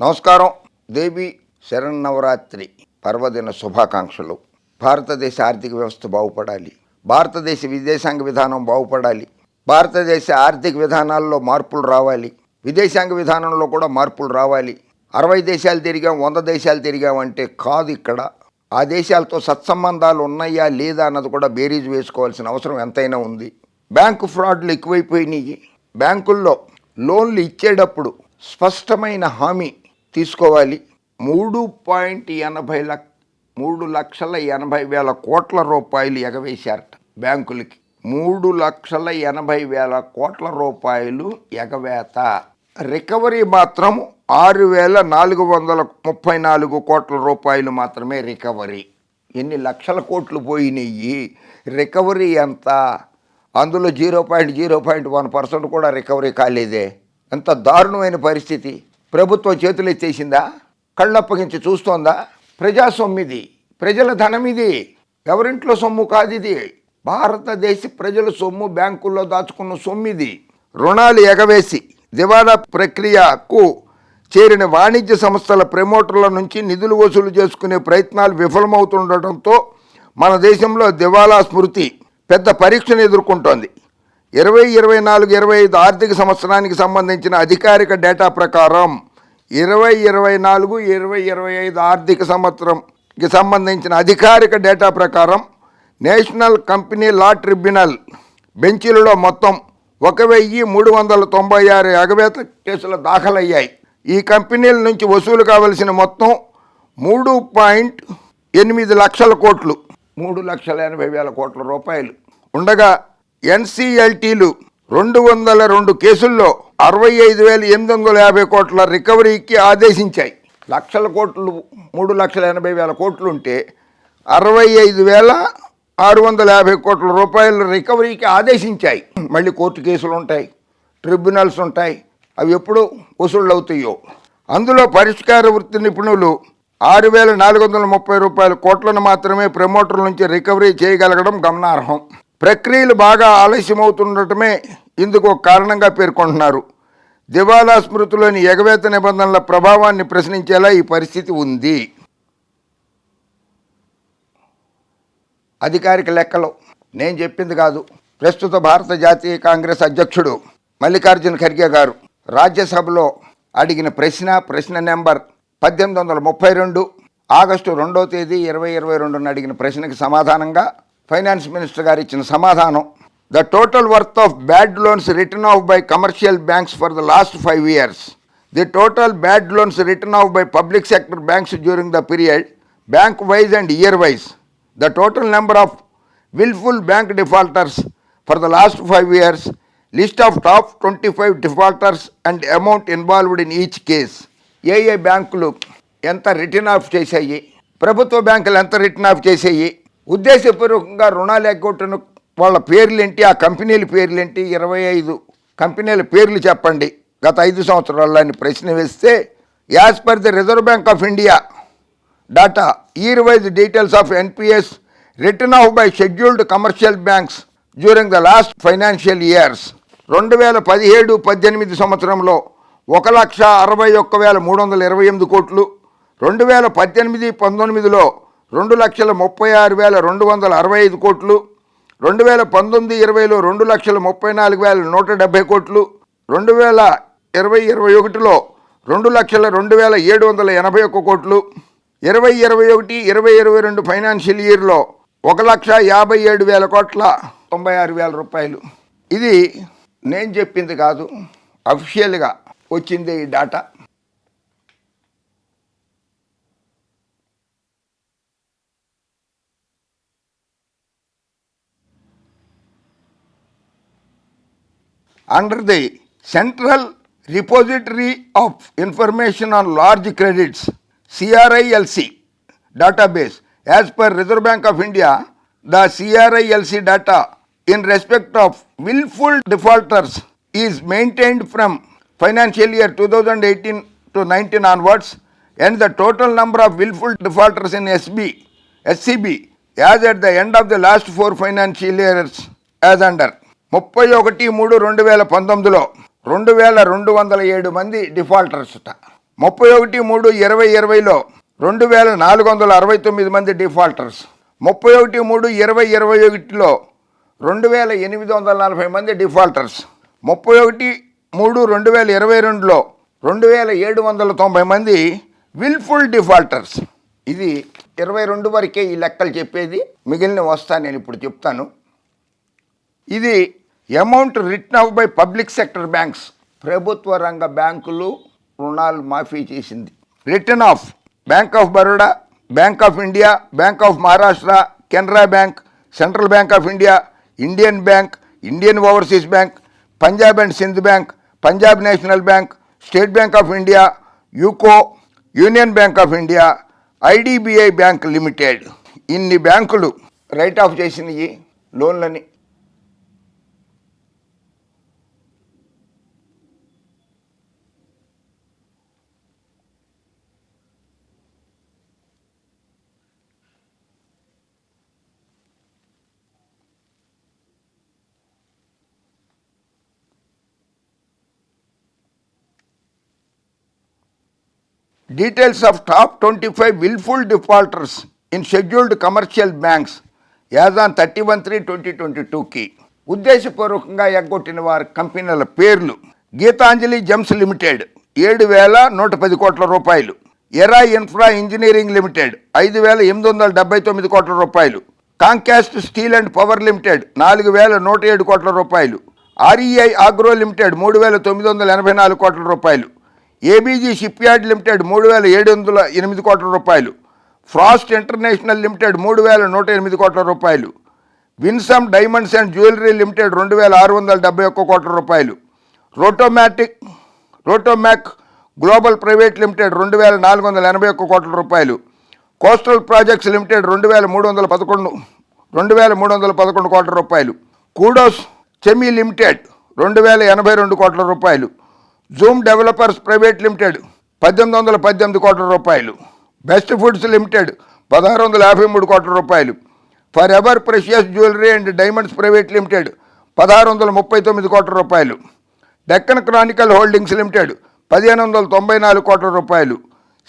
నమస్కారం. దేవి శరన్నవరాత్రి పర్వదిన శుభాకాంక్షలు. భారతదేశ ఆర్థిక వ్యవస్థ బాగుపడాలి. భారతదేశ విదేశాంగ విధానం బాగుపడాలి. భారతదేశ ఆర్థిక విధానాల్లో మార్పులు రావాలి. విదేశాంగ విధానంలో కూడా మార్పులు రావాలి. అరవై దేశాలు తిరిగాం వంద దేశాలు తిరిగామంటే కాదు ఇక్కడ. ఆ దేశాలతో సత్సంబంధాలు ఉన్నాయా లేదా అన్నది కూడా బేరీజ్ వేసుకోవాల్సిన అవసరం ఎంతైనా ఉంది. బ్యాంకు ఫ్రాడ్లు ఎక్కువైపోయినాయి. బ్యాంకుల్లో లోన్లు ఇచ్చేటప్పుడు స్పష్టమైన హామీ తీసుకోవాలి. మూడు పాయింట్ ఎనభై లక్ మూడు లక్షల ఎనభై వేల కోట్ల రూపాయలు ఎగవేశారట బ్యాంకులకి. మూడు లక్షల ఎనభై వేల కోట్ల రూపాయలు ఎగవేత. రికవరీ మాత్రం ఆరు వేల నాలుగు వందల ముప్పై నాలుగు కోట్ల రూపాయలు మాత్రమే రికవరీ. ఎన్ని లక్షల కోట్లు పోయినాయి రికవరీ ఎంత? అందులో zero point zero point one percent కూడా రికవరీ కాలేదే. ఎంత దారుణమైన పరిస్థితి. ప్రభుత్వం చేతులు ఎత్తేసిందా? కళ్ళప్పగించి చూస్తోందా? ప్రజా ప్రజల ధనం ఇది ఎవరింట్లో సొమ్ము కాదు ఇది భారతదేశ ప్రజల సొమ్ము బ్యాంకుల్లో దాచుకున్న సొమ్మిది. రుణాలు ఎగవేసి దివాలా ప్రక్రియకు చేరిన వాణిజ్య సంస్థల ప్రమోటర్ల నుంచి నిధులు వసూలు చేసుకునే ప్రయత్నాలు విఫలమవుతుండటంతో మన దేశంలో దివాలా స్మృతి పెద్ద పరీక్షను ఎదుర్కొంటోంది. ఇరవై ఇరవై నాలుగు ఇరవై ఐదు ఆర్థిక సంవత్సరానికి సంబంధించిన అధికారిక డేటా ప్రకారం ఇరవై ఇరవై నాలుగు ఇరవై ఇరవై ఐదు ఆర్థిక సంవత్సరంకి సంబంధించిన అధికారిక డేటా ప్రకారం నేషనల్ కంపెనీ లా ట్రిబ్యునల్ బెంచీలలో మొత్తం ఒక వెయ్యి మూడు వందల తొంభై ఆరు ఎగవేత కేసులు దాఖలయ్యాయి. ఈ కంపెనీల నుంచి వసూలు కావలసిన మొత్తం మూడు పాయింట్ ఎనిమిది లక్షల కోట్లు మూడు లక్షల ఎనభై వేల కోట్ల రూపాయలు. ఉండగా ఎన్సిఎల్టీలు రెండు వందల రెండు కేసుల్లో అరవై ఐదు వేల ఎనిమిది వందల యాభై కోట్ల రికవరీకి ఆదేశించాయి. లక్షల కోట్లు మూడు లక్షల ఎనభై వేల కోట్లు ఉంటే అరవై ఐదు వేల ఆరు వందల యాభై కోట్ల రూపాయల రికవరీకి ఆదేశించాయి. మళ్ళీ కోర్టు కేసులు ఉంటాయి ట్రిబ్యునల్స్ ఉంటాయి అవి ఎప్పుడు వసూళ్ళు అవుతాయో అందులో పరిష్కార వృత్తి నిపుణులు ఆరు వేల నాలుగు వందల ముప్పై రూపాయల కోట్లను మాత్రమే ప్రమోటర్ల నుంచి రికవరీ చేయగలగడం గమనార్హం. ప్రక్రియలు బాగా ఆలస్యమవుతుండటమే ఇందుకు ఒక కారణంగా పేర్కొంటున్నారు. దివాలా స్మృతిలోని ఎగవేత నిబంధనల ప్రభావాన్ని ప్రశ్నించేలా ఈ పరిస్థితి ఉంది. అధికారిక లెక్కలు. నేను చెప్పింది కాదు. ప్రస్తుత భారత జాతీయ కాంగ్రెస్ అధ్యక్షుడు మల్లికార్జున ఖర్గే గారు రాజ్యసభలో అడిగిన ప్రశ్న ప్రశ్న నెంబర్ పద్దెనిమిది వందల ముప్పై రెండు ఆగస్టు రెండో తేదీ ఇరవై ఇరవై రెండున అడిగిన ప్రశ్నకు సమాధానంగా ఫైనాన్స్ మినిస్టర్ గారు ఇచ్చిన సమాధానం. The total worth of bad loans written off by commercial banks for the last five years the total bad loans written off by public sector banks during the period bank wise and year wise the total number of willful bank defaulters for the last five years, list of top 25 defaulters and amount involved in each case. ఏ ఏ బ్యాంకులు ఎంత return of చేసాయి ప్రభుత్వ బ్యాంకులు ఎంత return of చేసాయి ఉద్దేశపూర్వకంగా రుణాలు ఎగ్గొట్టిన వాళ్ళ పేర్లేంటి ఆ కంపెనీల పేర్లేంటి ఇరవై ఐదు కంపెనీల పేర్లు చెప్పండి. గత ఐదు సంవత్సరాల్లో అని ప్రశ్న వేస్తే as per the Reserve Bank of India data year wise details of NPAs written off by scheduled commercial banks during the last financial years. రెండు వేల పదిహేడు పద్దెనిమిది సంవత్సరంలో ఒక లక్ష అరవై ఒక్క వేల మూడు వందల ఇరవై ఎనిమిది కోట్లు. రెండు వేల పద్దెనిమిది పంతొమ్మిదిలో రెండు లక్షల ముప్పై ఆరు వేల రెండు వందల అరవై ఐదు కోట్లు రెండు వేల పంతొమ్మిది ఇరవైలో రెండు లక్షల ముప్పై నాలుగు వేల నూట డెబ్బై కోట్లు రెండు వేల ఇరవై ఇరవై ఒకటిలో రెండు లక్షల రెండు వేల ఏడు వందల ఎనభై ఒక్క కోట్లు ఇరవై ఇరవై ఒకటి ఇరవై ఇరవై రెండు ఫైనాన్షియల్ ఇయర్లో ఒక లక్ష యాభై ఏడు వేల కోట్ల తొంభై ఆరు వేల రూపాయలు. ఇది నేను చెప్పింది కాదు అఫిషియల్గా వచ్చింది ఈ data under the Central Repository of Information on Large Credits CRILC database as per Reserve Bank of India the CRILC data in respect of willful defaulters is maintained from financial year 2018 to 19 onwards and the total number of willful defaulters in SB SCB as at the end of the last four financial years as under ముప్పై ఒకటి మూడు రెండు వేల పంతొమ్మిదిలో రెండు వేల రెండు వందల ఏడు మంది డిఫాల్టర్స్ట ముప్పై ఒకటి మూడు ఇరవై ఇరవైలో రెండు వేల నాలుగు వందల అరవై తొమ్మిది మంది డిఫాల్టర్స్. ముప్పై ఒకటి మూడు ఇరవై ఇరవై ఒకటిలో రెండు వేల ఎనిమిది వందల నలభై మంది డిఫాల్టర్స్. ముప్పై ఒకటి మూడు రెండు వేల ఇరవై రెండులో రెండు వేల ఏడు వందల తొంభై మంది విల్ఫుల్ డిఫాల్టర్స్. ఇది ఇరవై రెండు వరకే ఈ లెక్కలు చెప్పేది. మిగిలిన వస్తా నేను ఇప్పుడు చెప్తాను. ఇది amount written off by public sector banks. ప్రభుత్వ రంగ బ్యాంకులు రుణాలు మాఫీ చేసింది. Written off bank of Baroda bank of India bank of Maharashtra Canara bank central bank of India Indian bank Indian overseas bank Punjab and Sindh bank Punjab national bank state bank of India UCO union bank of India IDBI bank limited. ఇన్ని బ్యాంకులు write off చేసినవి లోన్లని details of top twenty five wilful defaulters in scheduled commercial banks as on thirty one three twenty twenty టూకి ఉద్దేశపూర్వకంగా ఎగ్గొట్టిన వారి కంపెనీల పేర్లు Gitanjali Gems limited ఏడు వేల నూట పది కోట్ల రూపాయలు. ఎరా ఇన్ఫ్రా ఇంజనీరింగ్ లిమిటెడ్ ఐదు వేల ఎనిమిది వందల డెబ్బై తొమ్మిది కోట్ల రూపాయలు. Concast steel and power limited నాలుగు వేల నూట ఏడు కోట్ల రూపాయలు. ఆర్ఈఐ ఆగ్రో లిమిటెడ్ మూడు వేల తొమ్మిది వందల ఎనభై నాలుగు కోట్ల రూపాయలు. ఏబీజీ షిప్ యార్డ్ లిమిటెడ్ మూడు వేల ఏడు వందల ఎనిమిది కోట్ల రూపాయలు. ఫ్రాస్ట్ ఇంటర్నేషనల్ లిమిటెడ్ మూడు వేల నూట ఎనిమిది కోట్ల రూపాయలు. Winsome diamonds and jewellery limited రెండు వేల ఆరు వందల డెబ్బై ఒక్క కోట్ల రూపాయలు. Rotomatic Rotomac global private limited రెండు వేల నాలుగు వందల ఎనభై ఒక్క కోట్ల రూపాయలు. కోస్టల్ ప్రాజెక్ట్స్ లిమిటెడ్ రెండు వేల మూడు వందల పదకొండు రెండు వేల మూడు వందల పదకొండు కోట్ల రూపాయలు. కూడోస్ చెమీ లిమిటెడ్ రెండు వేల ఎనభై రెండు కోట్ల రూపాయలు. జూమ్ డెవలపర్స్ ప్రైవేట్ లిమిటెడ్ పద్దెనిమిది వందల పద్దెనిమిది కోట్ల రూపాయలు. బెస్ట్ ఫుడ్స్ లిమిటెడ్ పదహారు వందల యాభై మూడు కోట్ల రూపాయలు. Forever precious jewellery and diamonds private limited పదహారు వందల ముప్పై తొమ్మిది కోట్ల రూపాయలు. డెక్కన్ క్రానికల్ హోల్డింగ్స్ లిమిటెడ్ పదిహేను వందల తొంభై నాలుగు కోట్ల రూపాయలు.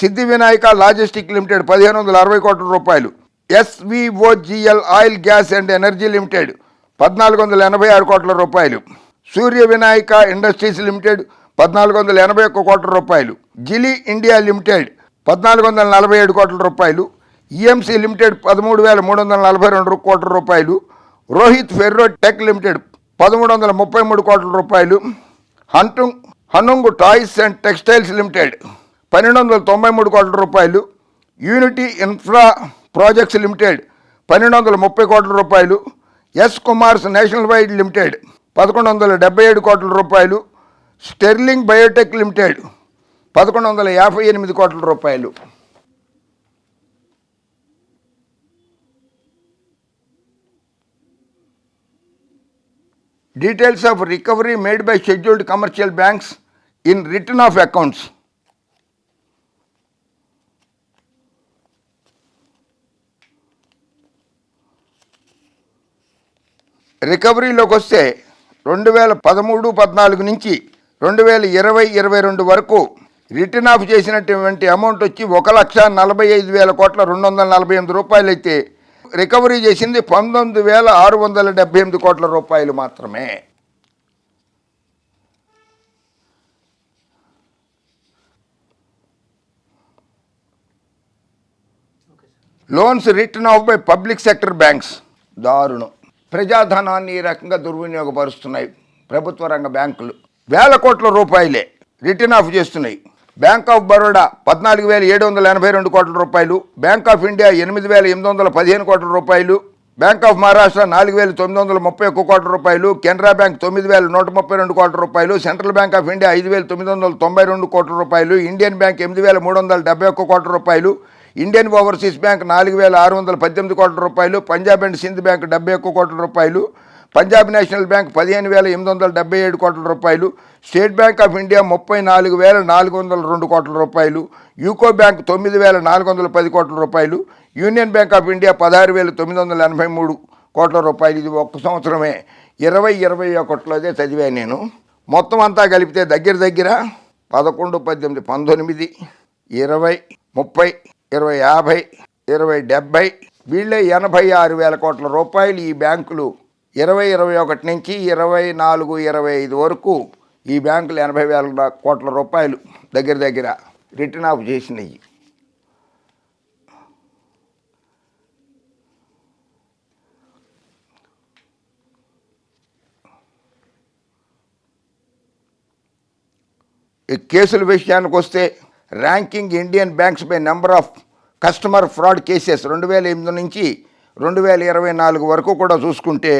సిద్ధి వినాయక లాజిస్టిక్ లిమిటెడ్ పదిహేను వందల అరవై కోట్ల రూపాయలు. SVOGL oil gas and energy limited పద్నాలుగు వందల ఎనభై ఆరు కోట్ల రూపాయలు. సూర్య వినాయక ఇండస్ట్రీస్ లిమిటెడ్ పద్నాలుగు వందల ఎనభై ఒక్క కోట్ల రూపాయలు. జిలి ఇండియా లిమిటెడ్ పద్నాలుగు వందల నలభై ఏడు కోట్ల రూపాయలు. ఈఎంసీ లిమిటెడ్ పదమూడు వేల మూడు వందల నలభై రెండు కోట్ల రూపాయలు. రోహిత్ ఫెర్రో టెక్ లిమిటెడ్ పదమూడు వందల ముప్పై మూడు కోట్ల రూపాయలు. హంటుంగ్ Hanung toys and textiles limited పన్నెండు వందల తొంభై మూడు కోట్ల రూపాయలు. యూనిటీ ఇన్ఫ్రా ప్రాజెక్ట్స్ లిమిటెడ్ పన్నెండు వందల ముప్పై కోట్ల రూపాయలు. S Kumars national wide limited పదకొండు వందల డెబ్బై ఏడు కోట్ల రూపాయలు. స్టెర్లింగ్ బయోటెక్ లిమిటెడ్ పదకొండు వందల యాభై ఎనిమిది కోట్ల రూపాయలు. Details of recovery made by scheduled commercial banks in written off accounts రికవరీలోకి వస్తే రెండు వేల పదమూడు పద్నాలుగు నుంచి రెండు వేల ఇరవై ఇరవై రెండు వరకు రిటర్న్ ఆఫ్ చేసినటువంటి అమౌంట్ వచ్చి ఒక లక్ష నలభై ఐదు వేల కోట్ల రెండు వందల నలభై ఎనిమిది రూపాయలు అయితే రికవరీ చేసింది పంతొమ్మిది వేల ఆరు వందల డెబ్బై ఎనిమిది కోట్ల రూపాయలు మాత్రమే. Loans written off by public sector banks దారుణం. ప్రజాధనాన్ని ఈ రకంగా దుర్వినియోగపరుస్తున్నాయి. ప్రభుత్వ రంగ బ్యాంకులు. వేల కోట్ల రూపాయలే రిటర్న్ ఆఫ్ చేస్తున్నాయి. బ్యాంక్ ఆఫ్ బరోడా పద్నాలుగు వేల ఏడు వందల ఎనభై రెండు కోట్ల రూపాయలు బ్యాంక్ ఆఫ్ ఇండియా ఎనిమిది వేల ఎనిమిది వందల పదిహేను కోట్ల రూపాయలు బ్యాంక్ ఆఫ్ మహారాష్ట్ర నాలుగు వేల తొమ్మిది వందల ముప్పై ఒక్క కోట్ల రూపాయలు కెనరా బ్యాంక్ తొమ్మిది వేల నూట ముప్పై రెండు కోట్ల రూపాయలు సెంట్రల్ బ్యాంక్ ఆఫ్ ఇండియా ఐదు వేల తొమ్మిది వందల తొంభై రెండు కోట్ల రూపాయలు ఇండియన్ బ్యాంక్ ఎనిమిది వేల మూడు వందల డెబ్బై ఒక్క కోట్ల రూపాయలు ఇండియన్ ఓవర్సీస్ బ్యాంక్ నాలుగు వేల ఆరు వందల పద్దెనిమిది కోట్ల రూపాయలు పంజాబ్ అండ్ సింధ్ బ్యాంక్ డెబ్బై ఒక్క కోట్ల రూపాయలు పంజాబ్ నేషనల్ బ్యాంక్ పదిహేను వేల ఎనిమిది వందల డెబ్బై ఏడు కోట్ల రూపాయలు స్టేట్ బ్యాంక్ ఆఫ్ ఇండియా ముప్పై నాలుగు వేల నాలుగు వందల రెండు కోట్ల రూపాయలు యూకో బ్యాంక్ తొమ్మిది వేల నాలుగు వందల పది కోట్ల రూపాయలు యూనియన్ బ్యాంక్ ఆఫ్ ఇండియా పదహారు వేల తొమ్మిది వందల ఎనభై మూడు కోట్ల రూపాయలు. ఇది ఒక్క సంవత్సరమే. ఇరవై ఇరవై ఒకటిలోదే చదివాను నేను. మొత్తం అంతా కలిపితే దగ్గర దగ్గర పదకొండు పద్దెనిమిది పంతొమ్మిది ఇరవై ముప్పై ఇరవై యాభై ఇరవై డెబ్బై వీళ్ళే ఎనభై ఆరు వేల కోట్ల రూపాయలు ఈ బ్యాంకులు ఇరవై ఇరవై ఒకటి నుంచి ఇరవై నాలుగు ఇరవై ఐదు వరకు ఈ బ్యాంకులు ఎనభై వేల కోట్ల రూపాయలు దగ్గర దగ్గర రిటర్న్ ఆఫ్ చేసినాయి. ఈ కేసుల విషయానికి వస్తే ranking Indian banks by number of customer fraud cases రెండు వేల ఎనిమిది నుంచి రెండు వేల ఇరవై నాలుగు వరకు కూడా చూసుకుంటే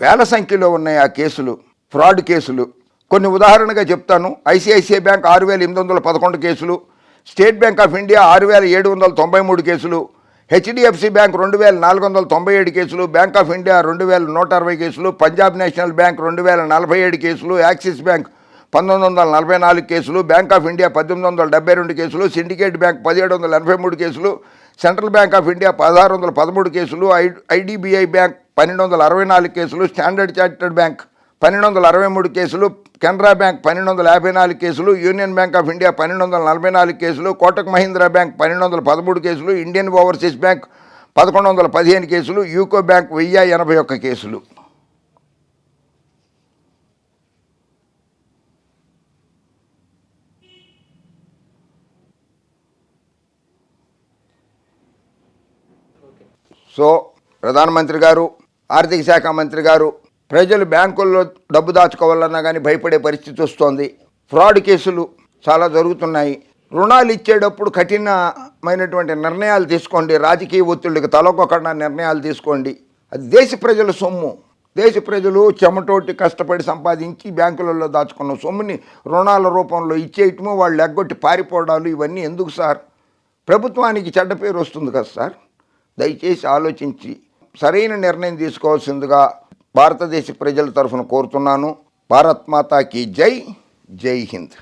వేల సంఖ్యలో ఉన్నాయి ఆ కేసులు ఫ్రాడ్ కేసులు. కొన్ని ఉదాహరణగా చెప్తాను. ఐసిఐసిఐ బ్యాంక్ ఆరు వేల ఎనిమిది వందల పదకొండు కేసులు స్టేట్ బ్యాంక్ ఆఫ్ ఇండియా ఆరు వేల ఏడు వందల తొంభై మూడు కేసులు హెచ్డిఎఫ్సి బ్యాంక్ రెండు వేల నాలుగు వందల తొంభై ఏడు కేసులు బ్యాంక్ ఆఫ్ ఇండియా రెండు వేల నూట అరవై కేసులు పంజాబ్ నేషనల్ బ్యాంక్ రెండు వేల నలభై ఏడు కేసులు యాక్సిస్ బ్యాంక్ పంతొమ్మిది వందల నలభై నాలుగు కేసులు బ్యాంక్ ఆఫ్ ఇండియా పద్దెనిమిది వందల డెబ్బై రెండు కేసులు సిండికేట్ బ్యాంక్ పదిహేడు వందల ఎనభై మూడు కేసులు సెంట్రల్ బ్యాంక్ ఆఫ్ ఇండియా పదహారు వందల పదమూడు కేసులు ఐ ఐడిబిఐ బ్యాంక్ పన్నెండు వందల అరవై నాలుగు కేసులు స్టాండర్డ్ చార్టర్డ్ బ్యాంక్ పన్నెండు వందల అరవై మూడు కేసులు కెనరా బ్యాంక్ పన్నెండు వందల యాభై నాలుగు కేసులు యూనియన్ బ్యాంక్ ఆఫ్ ఇండియా పన్నెండు వందల నలభై నాలుగు కేసులు కోటక్ మహీంద్రా బ్యాంక్ పన్నెండు వందల పదమూడు కేసులు ఇండియన్ ఓవర్సీస్ బ్యాంక్ పదకొండు వందల పదిహేను కేసులు యూకో బ్యాంక్ వెయ్యి ఎనభై ఒక్క కేసులు. సో ప్రధానమంత్రి గారు ఆర్థిక శాఖ మంత్రి గారు ప్రజలు బ్యాంకుల్లో డబ్బు దాచుకోవాలన్నా కానీ భయపడే పరిస్థితి వస్తోంది. ఫ్రాడ్ కేసులు చాలా జరుగుతున్నాయి. రుణాలు ఇచ్చేటప్పుడు కఠినమైనటువంటి నిర్ణయాలు తీసుకోండి. రాజకీయ ఒత్తిళ్ళకి తలకొకడా నిర్ణయాలు తీసుకోండి. అది దేశ ప్రజల సొమ్ము. దేశ ప్రజలు చెమటోటి కష్టపడి సంపాదించి బ్యాంకులలో దాచుకున్న సొమ్ముని రుణాల రూపంలో ఇచ్చేయటము వాళ్ళు ఎగ్గొట్టి పారిపోవడాలు ఇవన్నీ ఎందుకు సార్? ప్రభుత్వానికి చెడ్డ పేరు వస్తుంది కదా సార్. దయచేసి ఆలోచించి సరైన నిర్ణయం తీసుకోవాల్సిందిగా భారతదేశ ప్రజల తరఫున కోరుతున్నాను. భారత్ మాతాకి జై జై హింద్.